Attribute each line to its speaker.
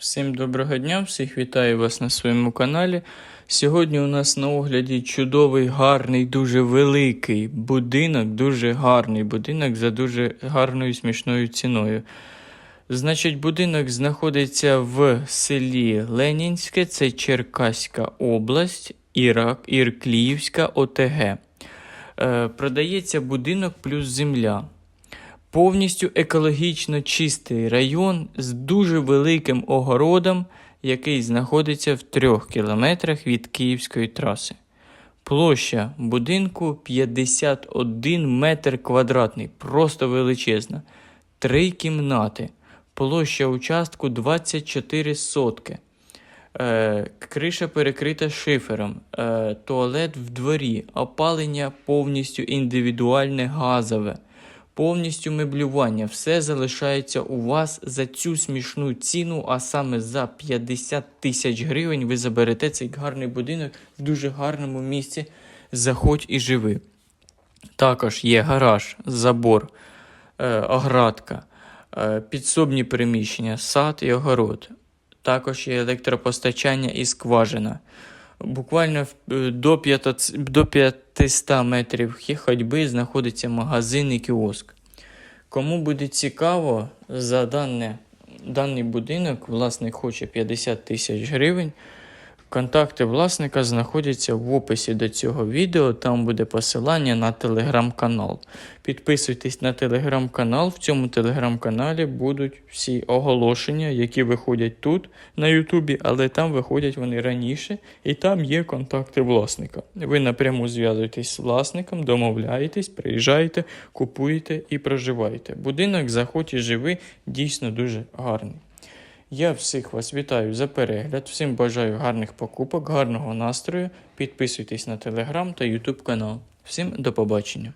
Speaker 1: Всім доброго дня, всіх вітаю вас на своєму каналі. Сьогодні у нас на огляді чудовий, гарний, дуже великий будинок, дуже гарний будинок за дуже гарною смішною ціною. Значить, будинок знаходиться в селі Ленінське, це Черкаська область, Ірак, Іркліївська ОТГ. Е, продається будинок плюс земля. Повністю екологічно чистий район з дуже великим огородом, який знаходиться в трьох кілометрах від Київської траси. Площа будинку 51 метр квадратний, просто величезна. Три кімнати. Площа участку 24 сотки. Е, криша перекрита шифером, е, туалет в дворі, опалення повністю індивідуальне газове, повністю меблювання. Все залишається у вас за цю смішну ціну, а саме за 50 тисяч гривень ви заберете цей гарний будинок в дуже гарному місці. Заходь і живи. Також є гараж, забор, е, оградка, е, підсобні приміщення, сад і огород. Також є електропостачання і скважина. Буквально е, до 500, до 500 метрів ходьби знаходиться магазин і кіоск. Кому буде цікаво за дане, даний будинок, власник хоче 50 тисяч гривень. Контакти власника знаходяться в описі до цього відео. Там буде посилання на телеграм-канал. Підписуйтесь на телеграм-канал. В цьому телеграм-каналі будуть всі оголошення, які виходять тут на Ютубі, але там виходять вони раніше, і там є контакти власника. Ви напряму зв'язуєтесь з власником, домовляєтесь, приїжджаєте, купуєте і проживаєте. Будинок заходь і живи дійсно дуже гарний. Я всіх вас вітаю за перегляд. Всім бажаю гарних покупок, гарного настрою. Підписуйтесь на телеграм та ютуб канал. Всім до побачення.